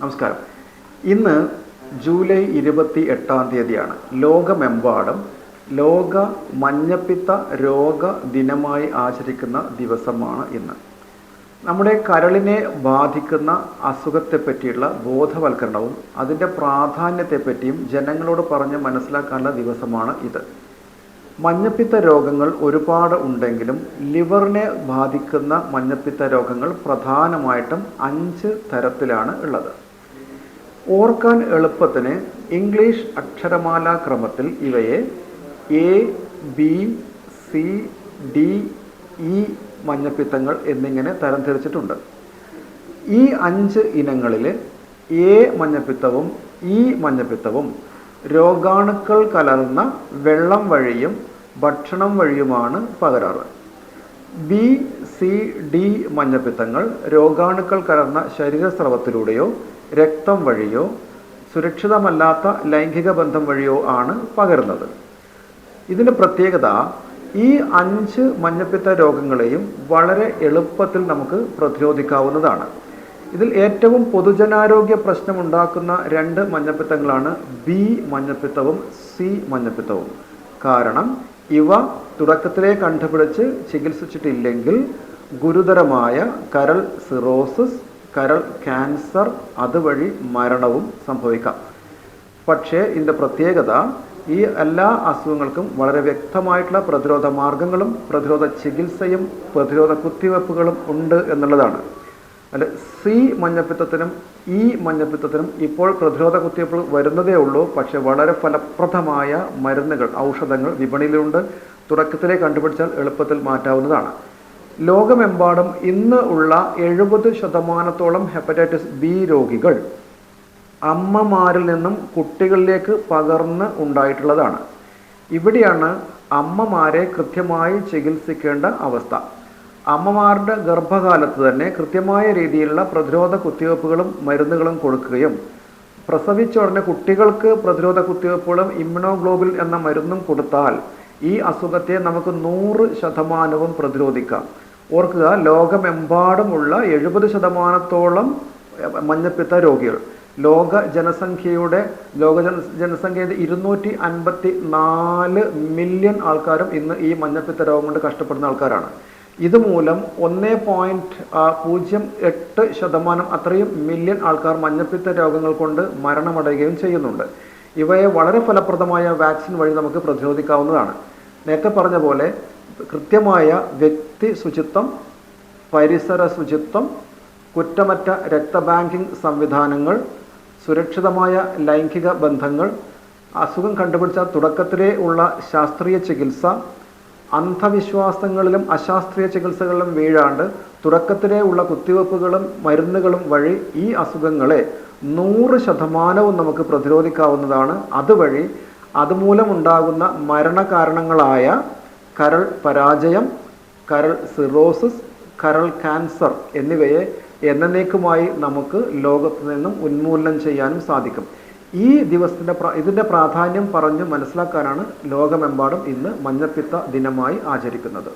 നമസ്കാരം. ഇന്ന് ജൂലൈ ഇരുപത്തി എട്ടാം തീയതിയാണ്. ലോകമെമ്പാടും ലോക മഞ്ഞപ്പിത്ത രോഗ ദിനമായി ആചരിക്കുന്ന ദിവസമാണ് ഇന്ന്. നമ്മുടെ കരളിനെ ബാധിക്കുന്ന അസുഖത്തെ പറ്റിയുള്ള ബോധവൽക്കരണവും അതിന്റെ പ്രാധാന്യത്തെപ്പറ്റിയും ജനങ്ങളോട് പറഞ്ഞ് മനസ്സിലാക്കാനുള്ള ദിവസമാണ് ഇത്. മഞ്ഞപ്പിത്ത രോഗങ്ങൾ ഒരുപാട് ഉണ്ടെങ്കിലും ലിവറിനെ ബാധിക്കുന്ന മഞ്ഞപ്പിത്ത രോഗങ്ങൾ പ്രധാനമായിട്ടും അഞ്ച് തരത്തിലാണ് ഉള്ളത്. ഓർക്കാൻ എളുപ്പത്തിന് ഇംഗ്ലീഷ് അക്ഷരമാലാ ക്രമത്തിൽ ഇവയെ A B C D E മഞ്ഞപ്പിത്തങ്ങൾ എന്നിങ്ങനെ തരംതിരിച്ചിട്ടുണ്ട്. ഈ അഞ്ച് ഇനങ്ങളിൽ എ മഞ്ഞപ്പിത്തവും ഇ മഞ്ഞപ്പിത്തവും രോഗാണുക്കൾ കലർന്ന വെള്ളം വഴിയും ഭക്ഷണം വഴിയുമാണ് പകരാറ്. ബി സി ഡി മഞ്ഞപ്പിത്തങ്ങൾ രോഗാണുക്കൾ കലർന്ന ശരീരസ്രവത്തിലൂടെയോ രക്തം വഴിയോ സുരക്ഷിതമല്ലാത്ത ലൈംഗിക ബന്ധം വഴിയോ ആണ് പകരുന്നത്. ഇതിന്റെ പ്രത്യേകത ഈ അഞ്ച് മഞ്ഞപ്പിത്ത രോഗങ്ങളെയും വളരെ എളുപ്പത്തിൽ നമുക്ക് പ്രതിരോധിക്കാവുന്നതാണ്. ഇതിൽ ഏറ്റവും പൊതുജനാരോഗ്യ പ്രശ്നമുണ്ടാക്കുന്ന രണ്ട് മഞ്ഞപ്പിത്തങ്ങളാണ് ബി മഞ്ഞപ്പിത്തവും സി മഞ്ഞപ്പിത്തവും. കാരണം ഇവ തുടക്കത്തിലേ കണ്ടുപിടിച്ച് ചികിത്സിച്ചിട്ടില്ലെങ്കിൽ ഗുരുതരമായ കരൾ സിറോസിസ് കരൾ ക്യാൻസർ അതുവഴി മരണവും സംഭവിക്കാം. പക്ഷേ ഇതിന്റെ പ്രത്യേകത ഈ എല്ലാ അസുഖങ്ങൾക്കും വളരെ വ്യക്തമായിട്ടുള്ള പ്രതിരോധ മാർഗങ്ങളും പ്രതിരോധ ചികിത്സയും പ്രതിരോധ കുത്തിവയ്പ്പുകളും ഉണ്ട് എന്നുള്ളതാണ്. അല്ല സി മഞ്ഞപ്പിത്തത്തിനും ഇ മഞ്ഞപ്പിത്തത്തിനും ഇപ്പോൾ പ്രതിരോധ കുത്തിവയ്പ്പ് വരുന്നതേ ഉള്ളൂ. പക്ഷേ വളരെ ഫലപ്രദമായ മരുന്നുകൾ ഔഷധങ്ങൾ വിപണിയിലുണ്ട്. തുടക്കത്തിലേ കണ്ടുപിടിച്ചാൽ എളുപ്പത്തിൽ മാറ്റാവുന്നതാണ്. ലോകമെമ്പാടും ഇന്ന് ഉള്ള എഴുപത് ശതമാനത്തോളം ഹെപ്പറ്റൈറ്റിസ് ബി രോഗികൾ അമ്മമാരിൽ നിന്നും കുട്ടികളിലേക്ക് പകർന്ന് ഉണ്ടായിട്ടുള്ളതാണ്. ഇവിടെയാണ് അമ്മമാരെ കൃത്യമായി ചികിത്സിക്കേണ്ട അവസ്ഥ. അമ്മമാരുടെ ഗർഭകാലത്ത് തന്നെ കൃത്യമായ രീതിയിലുള്ള പ്രതിരോധ കുത്തിവയ്പ്പുകളും മരുന്നുകളും കൊടുക്കുകയും പ്രസവിച്ച ഉടനെ കുട്ടികൾക്ക് പ്രതിരോധ കുത്തിവയ്പ്പുകളും ഇമ്മ്യൂണോഗ്ലോബിൻ എന്ന മരുന്നും കൊടുത്താൽ ഈ അസുഖത്തെ നമുക്ക് നൂറ് ശതമാനവും പ്രതിരോധിക്കാം. ഓർക്കുക ലോകമെമ്പാടുമുള്ള എഴുപത് ശതമാനത്തോളം മഞ്ഞപ്പിത്ത രോഗികൾ. ലോക ജനസംഖ്യയുടെ ലോക ജന ജനസംഖ്യയുടെ ഇരുന്നൂറ്റി അൻപത്തി നാല് മില്യൺ ആൾക്കാരും ഇന്ന് ഈ മഞ്ഞപ്പിത്ത രോഗം കൊണ്ട് കഷ്ടപ്പെടുന്ന ആൾക്കാരാണ്. ഇതുമൂലം ഒന്നേ പോയിന്റ് പൂജ്യം എട്ട് ശതമാനം അത്രയും മില്യൺ ആൾക്കാർ മഞ്ഞപ്പിത്ത രോഗങ്ങൾ കൊണ്ട് മരണമടയുകയും ചെയ്യുന്നുണ്ട്. ഇവയെ വളരെ ഫലപ്രദമായ വാക്സിൻ വഴി നമുക്ക് പ്രതിരോധിക്കാവുന്നതാണ്. നേരത്തെ പറഞ്ഞ പോലെ കൃത്യമായ വ്യക്തി ശുചിത്വം പരിസര ശുചിത്വം കുറ്റമറ്റ രക്തബാങ്കിംഗ് സംവിധാനങ്ങൾ സുരക്ഷിതമായ ലൈംഗിക ബന്ധങ്ങൾ അസുഖം കണ്ടുപിടിച്ച തുടക്കത്തിലേ ഉള്ള ശാസ്ത്രീയ ചികിത്സ അന്ധവിശ്വാസങ്ങളിലും അശാസ്ത്രീയ ചികിത്സകളിലും വീഴാണ്ട് തുടക്കത്തിലേ ഉള്ള കുത്തിവെപ്പുകളും മരുന്നുകളും വഴി ഈ അസുഖങ്ങളെ നൂറ് ശതമാനവും നമുക്ക് പ്രതിരോധിക്കാവുന്നതാണ്. അതുവഴി അതുമൂലമുണ്ടാകുന്ന മരണകാരണങ്ങളായ കരൾ പരാജയം കരൾ സിറോസിസ് കരൾ ക്യാൻസർ എന്നിവയെ എന്നേക്കുമായി നമുക്ക് ലോകത്ത് നിന്നും ഉന്മൂലനം ചെയ്യാനും സാധിക്കും. ഈ ദിവസത്തിന്റെ ഇതിന്റെ പ്രാധാന്യം പറഞ്ഞു മനസ്സിലാക്കാനാണ് ലോകമെമ്പാടും ഇന്ന് മഞ്ഞപ്പിത്ത ദിനമായി ആചരിക്കുന്നത്.